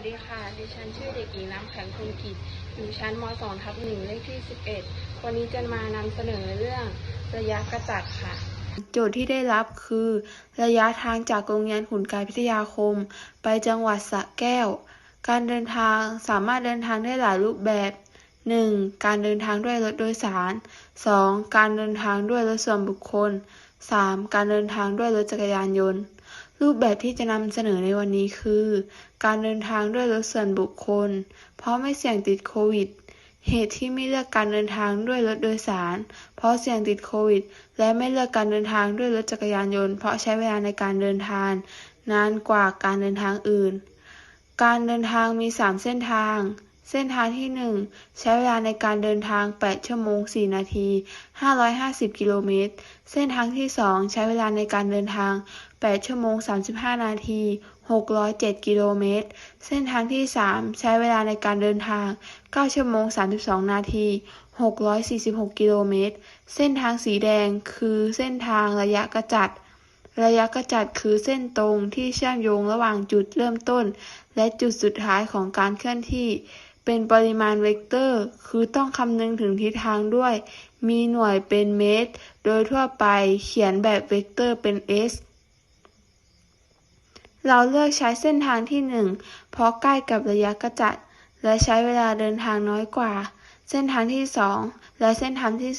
วัสดีค่ะ ดิฉันชื่อเด็กหญิงน้ำแข็งคงกิจอยู่ชั้นม .2 ทับหนึ่งเลขที่ 11 วันนี้จะมานำเสนอเรื่องระยะกระจัดค่ะ โจทย์ที่ได้รับคือ ระยะทางจากโรงเรียนขุนกายพิทยาคม ไปจังหวัดสระแก้ว การเดินทางสามารถเดินทางได้หลายรูปแบบ 1. การเดินทางด้วยรถโดยสาร 2. การเดินทางด้วยรถส่วนบุคคล 3. การเดินทางด้วยรถจักรยานยนต์ รูปแบบที่จะนำเสนอในวันนี้คือ การเดินทางด้วยรถส่วนบุคคล เพราะไม่เสี่ยงติดโควิด เหตุที่ไม่เลือกการเดินทางด้วยรถโดยสาร เพราะเสี่ยงติดโควิด และไม่เลือกการเดินทางด้วยรถจักรยานยนต์ เพราะใช้เวลาในการเดินทาง นานกว่าการเดินทางอื่น การเดินทางมี 3 เส้นทาง เส้นทางที่ 1 ใช้เวลาในการเดินทาง 8 ชั่วโมง 4 นาที 550 กิโลเมตร เส้นทางที่ 2 ใช้เวลาในการเดินทาง 8 ชั่วโมง 35 นาที 607 กิโลเมตร เส้นทางที่ 3 ใช้เวลาในการเดินทาง 9 ชั่วโมง 32 นาที 646 กิโลเมตร เส้นทางสีแดงคือเส้นทางระยะกระจัดระยะกระจัดคือเส้นตรงที่เชื่อมโยงระหว่างจุดเริ่มต้น และจุดสุดท้ายของการเคลื่อนที่ เป็นปริมาณเวกเตอร์ คือต้องคำนึงถึงทิศทางด้วย มีหน่วยเป็นเมตร โดยทั่วไปเขียนแบบเวกเตอร์เป็น s เราเลือกใช้เส้นทางที่ 1 เพราะใกล้กับระยะกระจัด และใช้เวลาเดินทางน้อยกว่า เส้นทางที่ 2 และเส้นทางที่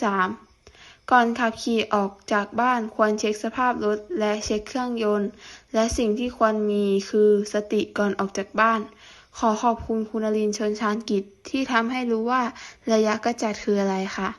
3 ก่อนขับขี่ออกจากบ้านควรเช็คสภาพรถและเช็คเครื่องยนต์ และสิ่งที่ควรมีคือสติก่อนออกจากบ้าน ขอขอบคุณคุณนรินทร์ชนชานกิจที่ทำให้รู้ว่าระยะกระจัดคืออะไรค่ะ